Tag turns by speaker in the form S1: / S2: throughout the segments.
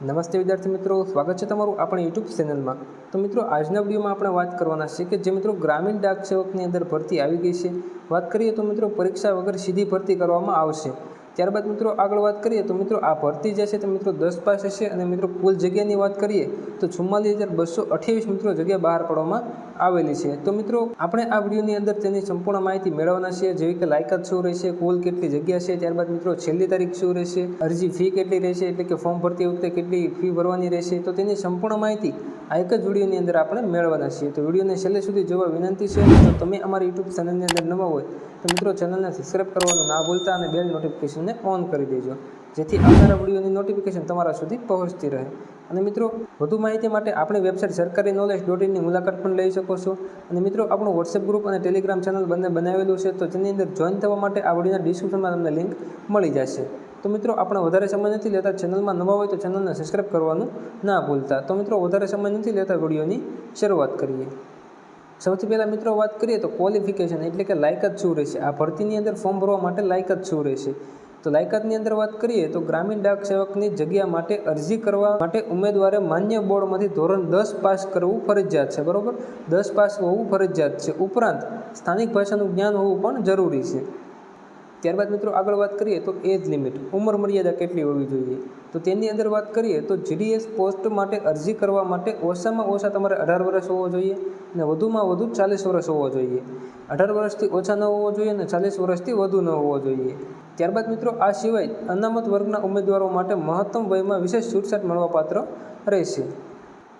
S1: નમસ્તે વિદ્યાર્થી મિત્રો, સ્વાગત છે તમારું આપણી યુટ્યુબ ચેનલમાં તો મિત્રો, આજના વિડીયોમાં આપણે વાત કરવાના છે કે જે મિત્રો ગ્રામીણ ડાક સેવકની અંદર ભરતી આવી ગઈ છે. વાત કરીએ તો મિત્રો, પરીક્ષા વગર સીધી ભરતી કરવામાં આવશે. ત્યારબાદ મિત્રો આગળ વાત કરીએ તો મિત્રો આ ભરતી જે છે તે મિત્રો દસ પાસ હશે અને મિત્રો કુલ જગ્યાની વાત કરીએ તો ચુમ્માલીસ હજાર બસો અઠ્યાવીસ મિત્રો જગ્યા બહાર પાડવામાં આવેલી છે. તો મિત્રો આપણે આ વિડીયોની અંદર તેની સંપૂર્ણ માહિતી મેળવવાના છીએ. જેવી કે લાયકાત શું રહેશે, કુલ કેટલી જગ્યા છે, ત્યારબાદ મિત્રો છેલ્લી તારીખ શું રહેશે, અરજી ફી કેટલી રહેશે, એટલે કે ફોર્મ ભરતી વખતે કેટલી ફી ભરવાની રહેશે, તો તેની સંપૂર્ણ માહિતી આ એક જ વિડીયોની અંદર આપણે મેળવવાના છીએ. તો વિડીયોને છેલ્લે સુધી જોવા વિનંતી છે. તો તમે અમારી યુટ્યુબ ચેનલની અંદર નવા હોય તો મિત્રો ચેનલને સબસ્ક્રાઈબ કરવાનું ના ભૂલતા અને બેલ નોટિફિકેશનને ઓન કરી દેજો. જેથી આવનારા વિડીયોની નોટિફિકેશન તમારા સુધી પહોંચતી રહે. અને મિત્રો, વધુ માહિતી માટે આપણી વેબસાઇટ સરકારી નોલેજ ડોટ ઇનની મુલાકાત પણ લઈ શકો છો. અને મિત્રો, આપણું વોટ્સએપ ગ્રુપ અને ટેલિગ્રામ ચેનલ બંને બનાવેલું છે, તો તેની અંદર જોઈન થવા માટે આ વિડીયોના ડિસ્ક્રિપ્શનમાં તમને લિંક મળી જશે. તો મિત્રો, આપણે વધારે સમય નથી લેતા ચેનલમાં નવા હોય તો ચેનલને સબસ્ક્રાઈબ કરવાનું ના ભૂલતા. તો મિત્રો, વધારે સમય નથી લેતા વિડીયોની શરૂઆત કરીએ. સૌથી પહેલાં મિત્રો, વાત કરીએ તો ક્વોલિફિકેશન એટલે કે લાયકાત શું રહેશે? આ ભરતીની અંદર ફોર્મ ભરવા માટે લાયકાત શું રહેશે? તો લાયકાતની અંદર વાત કરીએ તો ગ્રામીણ ડાક સેવકની જગ્યા માટે અરજી કરવા માટે ઉમેદવારે માન્ય બોર્ડમાંથી ધોરણ દસ પાસ કરવું ફરજિયાત છે, બરાબર? દસ પાસ હોવું ફરજિયાત છે. ઉપરાંત સ્થાનિક ભાષાનું જ્ઞાન હોવું પણ જરૂરી છે. ત્યારબાદ મિત્રો આગળ વાત કરીએ તો એજ લિમિટ. ઉંમર મર્યાદા કેટલી હોવી જોઈએ? તો તેની અંદર વાત કરીએ તો જીડીએસ પોસ્ટ માટે અરજી કરવા માટે ઓછામાં ઓછા તમારે અઢાર વર્ષ હોવો જોઈએ અને વધુમાં વધુ ચાલીસ વર્ષ હોવો જોઈએ. અઢાર વર્ષથી ઓછા ન હોવો જોઈએ અને ચાલીસ વર્ષથી વધુ ન હોવો જોઈએ. ત્યારબાદ મિત્રો આ સિવાય અનામત વર્ગના ઉમેદવારો માટે મહત્તમ વયમાં વિશેષ છૂટછાટ મળવાપાત્ર રહેશે.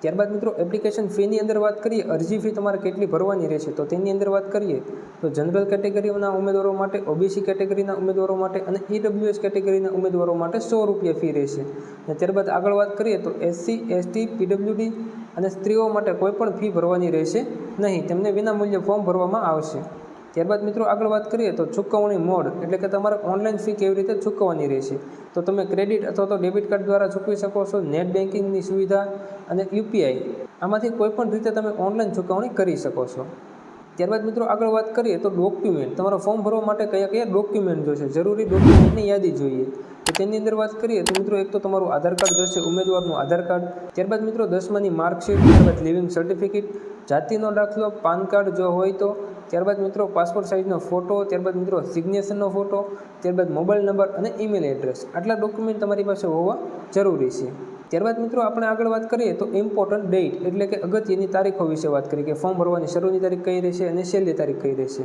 S1: ત્યારબાદ મિત્રો એપ્લિકેશન ફીની અંદર વાત કરીએ, અરજી ફી તમારે કેટલી ભરવાની રહેશે તો તેની અંદર વાત કરીએ તો જનરલ કેટેગરીના ઉમેદવારો માટે, ઓબીસી કેટેગરીના ઉમેદવારો માટે અને ઈડબ્લ્યુએસ કેટેગરીના ઉમેદવારો માટે સો રૂપિયા ફી રહેશે. અને ત્યારબાદ આગળ વાત કરીએ તો એસસી, એસટી, પીડબ્લ્યુડી અને સ્ત્રીઓ માટે કોઈપણ ફી ભરવાની રહેશે નહીં. તેમને વિનામૂલ્ય ફોર્મ ભરવામાં આવશે. ત્યારબાદ મિત્રો આગળ વાત કરીએ તો ચૂકવણી મોડ એટલે કે તમારે ઓનલાઈન ફી કેવી રીતે ચૂકવવાની રહેશે. તો તમે ક્રેડિટ અથવા તો ડેબિટ કાર્ડ દ્વારા ચૂકવી શકો છો નેટ બેન્કિંગની સુવિધા અને યુપીઆઈ આમાંથી કોઈપણ રીતે તમે ઓનલાઈન ચૂકવણી કરી શકો છો. ત્યારબાદ મિત્રો આગળ વાત કરીએ તો ડોક્યુમેન્ટ તમારો ફોર્મ ભરવા માટે કયા કયા ડોક્યુમેન્ટ જોશે જરૂરી ડોક્યુમેન્ટની યાદી જોઈએ. તો તેની અંદર વાત કરીએ તો મિત્રો એક તો તમારું આધાર કાર્ડ જોશે ઉમેદવારનું આધાર કાર્ડ. ત્યારબાદ મિત્રો દસમાની માર્કશીટ ત્યારબાદ લિવિંગ સર્ટિફિકેટ જાતિનો દાખલો, પાન કાર્ડ જો હોય તો ત્યારબાદ મિત્રો પાસપોર્ટ સાઇઝનો ફોટો ત્યારબાદ મિત્રો સિગ્નેચરનો ફોટો ત્યારબાદ મોબાઈલ નંબર અને ઈમેલ એડ્રેસ આટલા ડોક્યુમેન્ટ તમારી પાસે હોવા જરૂરી છે. ત્યારબાદ મિત્રો આપણે આગળ વાત કરીએ તો ઇમ્પોર્ટન્ટ ડેટ એટલે કે અગત્યની તારીખો વિશે વાત કરીએ કે ફોર્મ ભરવાની શરૂની તારીખ કઈ રહેશે અને છેલ્લી તારીખ કઈ રહેશે.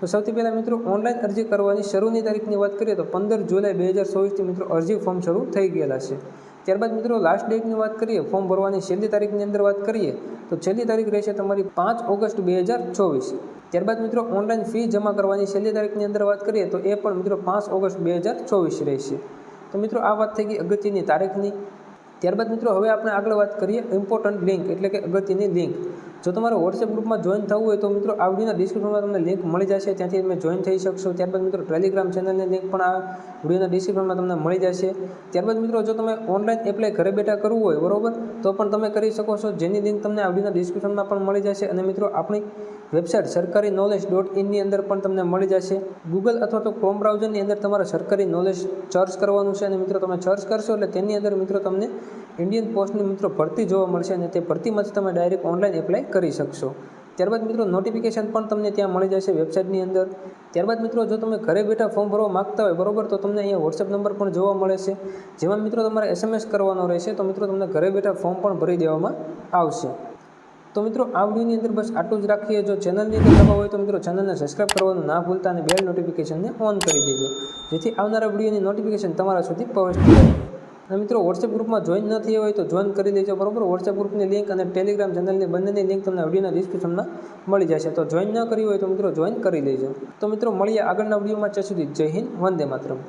S1: તો સૌથી પહેલાં મિત્રો ઓનલાઈન અરજી કરવાની શરૂની તારીખની વાત કરીએ તો પંદર જુલાઈ બે હજાર ચોવીસથી મિત્રો અરજી ફોર્મ શરૂ થઈ ગયેલા છે. ત્યારબાદ મિત્રો લાસ્ટ ડેટની વાત કરીએ ફોર્મ ભરવાની છેલ્લી તારીખની અંદર વાત કરીએ તો છેલ્લી તારીખ રહેશે તમારી પાંચ ઓગસ્ટ બે હજાર ચોવીસ. ત્યારબાદ મિત્રો ઓનલાઈન ફી જમા કરવાની છેલ્લી તારીખની અંદર વાત કરીએ તો એ પણ મિત્રો પાંચ ઓગસ્ટ બે હજાર ચોવીસ રહેશે. તો મિત્રો આ વાત થઈ ગઈ અગત્યની તારીખની. ત્યારબાદ મિત્રો હવે આપણે આગળ વાત કરીએ ઇમ્પોર્ટન્ટ લિંક એટલે કે અગત્યની લિંક જો તમારે વોટ્સએપ ગ્રુપમાં જોઈન થવું હોય તો મિત્રો આ વિડીયોના ડિસ્ક્રિપ્શનમાં તમને લિંક મળી જશે, ત્યાંથી તમે જોઈન થઈ શકશો. ત્યારબાદ મિત્રો ટેલિગ્રામ ચેનલની લિંક પણ વિડીયોના ડિસ્ક્રિપ્શનમાં તમને મળી જશે. ત્યારબાદ મિત્રો, જો તમે ઓનલાઈન એપ્લાય ઘરે બેઠા કરવું હોય, બરાબર? તો પણ તમે કરી શકો છો. જેની લિંક તમને આ વિડીયોના ડિસ્ક્રિપ્શનમાં પણ મળી જશે. અને મિત્રો, આપણી વેબસાઇટ સરકારી નોલેજ ડોટ ઇનની અંદર પણ તમને મળી જશે. ગૂગલ અથવા તો ક્રોમ બ્રાઉઝરની અંદર તમારે સરકારી નોલેજ સર્ચ કરવાનું છે. અને મિત્રો, તમે સર્ચ કરશો એટલે તેની અંદર મિત્રો, તમને ઇન્ડિયન પોસ્ટની મિત્રો ભરતી જોવા મળશે અને તે ભરતીમાંથી તમે ડાયરેક્ટ ઓનલાઈન એપ્લાય કરી શકશો. ત્યારબાદ મિત્રો નોટિફિકેશન પણ તમને ત્યાં મળી જશે વેબસાઇટની અંદર. ત્યારબાદ મિત્રો જો તમે ઘરે બેઠા ફોર્મ ભરવા માગતા હોય, બરોબર, તો તમને અહીંયા વોટ્સએપ નંબર પણ જોવા મળે છે. જેમાં મિત્રો તમારે એસએમએસ કરવાનો રહેશે, તો મિત્રો તમને ઘરે બેઠા ફોર્મ પણ ભરી દેવામાં આવશે. તો મિત્રો, આ વિડીયોની અંદર બસ આટલું જ રાખીએ. જો ચેનલની અંદર નવા હોય તો મિત્રો ચેનલને સબસ્ક્રાઈબ કરવાનું ના ભૂલતા અને બેલ નોટિફિકેશનને ઓન કરી દેજો. જેથી આવનારા વિડીયોની નોટિફિકેશન તમારા સુધી પહોંચતી રહે. અને મિત્રો વોટ્સએપ ગ્રુપમાં જોઈન ન થઈ હોય તો જોઈન કરી લેજો બરોબર? વોટ્સએપ ગ્રુપની લિંક અને ટેલિગ્રામ ચેનલની બંનેની લિંક તમને વિડીયોના ડિસ્ક્રિપ્શનમાં મળી જશે. તો જોઈન ન કરી હોય તો મિત્રો જોઈન કરી લેજો. તો મિત્રો, મળીએ આગળના વિડીયોમાં ત્યાં સુધી જય હિન્દ, વંદે માતરમ.